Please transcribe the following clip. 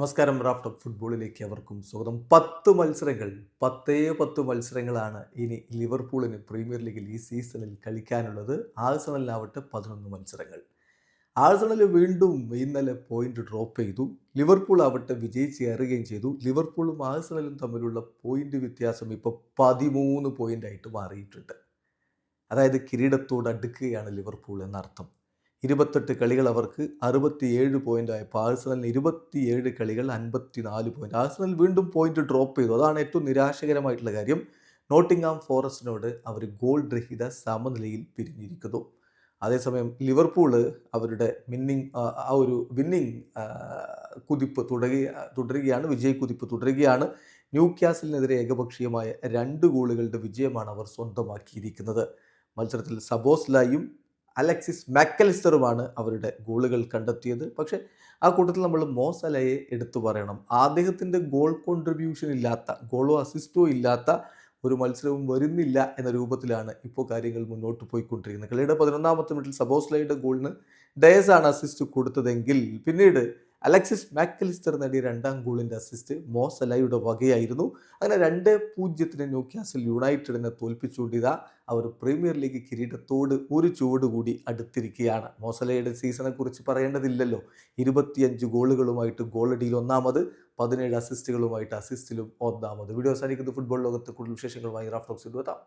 നമസ്കാരം raft of ഫുട്ബോളിലേക്ക് അവർക്കും സ്വാഗതം. പത്ത് മത്സരങ്ങൾ പത്തേ പത്ത് മത്സരങ്ങളാണ് ഇനി ലിവർപൂളിന് പ്രീമിയർ ലീഗിൽ ഈ സീസണിൽ കളിക്കാനുള്ളത്. ആഴ്സണലിനാവട്ടെ പതിനൊന്ന് മത്സരങ്ങൾ. ആഴ്സണൽ വീണ്ടും ഇന്നലെ പോയിന്റ് ഡ്രോപ്പ് ചെയ്തു. ലിവർപൂൾ ആവട്ടെ വിജയിച്ച് കയറുകയും ചെയ്തു. ലിവർപൂളും ആഴ്സണലും തമ്മിലുള്ള പോയിന്റ് വ്യത്യാസം ഇപ്പോൾ പതിമൂന്ന് പോയിന്റ് ആയിട്ട് മാറിയിട്ടുണ്ട്. അതായത് കിരീടത്തോട് അടുക്കുകയാണ് ലിവർപൂൾ എന്നർത്ഥം. ഇരുപത്തെട്ട് കളികൾ അവർക്ക് അറുപത്തിയേഴ് പോയിന്റ് ആയപ്പോൾ ആഴ്സണലിന് ഇരുപത്തിയേഴ് കളികൾ അൻപത്തി നാല് പോയിന്റ് ആഴ്സണൽ വീണ്ടും പോയിന്റ് ഡ്രോപ്പ് ചെയ്തു. അതാണ് ഏറ്റവും നിരാശകരമായിട്ടുള്ള കാര്യം. നോട്ടിംഗ്ഹാം ഫോറസ്റ്റിനോട് അവർ ഗോൾ രഹിത സമനിലയിൽ പിരിഞ്ഞിരിക്കുന്നു. അതേസമയം ലിവർപൂൾ അവരുടെ മിന്നിങ് ആ ഒരു വിന്നിങ് കുതിപ്പ് തുടരുക തുടരുകയാണ് വിജയ കുതിപ്പ് തുടരുകയാണ്. ന്യൂ ക്യാസലിനെതിരെ ഏകപക്ഷീയമായ രണ്ട് ഗോളുകളുടെ വിജയമാണ് അവർ സ്വന്തമാക്കിയിരിക്കുന്നത്. മത്സരത്തിൽ സബോസ്ലായും അലക്സിസ് മാക്കലിസ്റ്ററുമാണ് അവരുടെ ഗോളുകൾ കണ്ടെത്തിയത്. പക്ഷേ ആ കൂട്ടത്തിൽ നമ്മൾ മോസലയെ എടുത്തു പറയണം. അദ്ദേഹത്തിന്റെ ഗോൾ കോൺട്രിബ്യൂഷൻ ഇല്ലാത്ത ഗോളോ അസിസ്റ്റോ ഇല്ലാത്ത ഒരു മത്സരവും വരുന്നില്ല എന്ന രൂപത്തിലാണ് ഇപ്പോൾ കാര്യങ്ങൾ മുന്നോട്ട് പോയിക്കൊണ്ടിരിക്കുന്നത്. കളിയുടെ പതിനൊന്നാമത്തെ മിനിറ്റിൽ സബോസ്ലയുടെ ഗോളിന് ഡയസാണ് അസിസ്റ്റ് കൊടുത്തതെങ്കിൽ പിന്നീട് അലക്സിസ് മാക്കലിസ്റ്റർ നേടിയ രണ്ടാം ഗോളിന്റെ അസിസ്റ്റ് മോസലയുടെ വകയായിരുന്നു. അങ്ങനെ രണ്ട് പൂജ്യത്തിന് ന്യൂക്യാസൽ യുണൈറ്റഡിനെ തോൽപ്പിച്ചുകൊണ്ട് അവർ പ്രീമിയർ ലീഗ് കിരീടത്തോട് ഒരു ചുവട് കൂടി അടുത്തിരിക്കുകയാണ്. മോസലയുടെ സീസണെ കുറിച്ച് പറയേണ്ടതില്ലല്ലോ. ഇരുപത്തിയഞ്ച് ഗോളുകളുമായിട്ട് ഗോളടിയിൽ ഒന്നാമത് പതിനേഴ് അസിസ്റ്റുകളുമായിട്ട് അസിസ്റ്റിലും ഒന്നാമത്. വീഡിയോ സാധിക്കുന്നത് ഫുട്ബോൾ ലോകത്ത് കൂടുതൽ വിശേഷങ്ങളുമായി റാഫ്റ്റോക്സ് എത്താം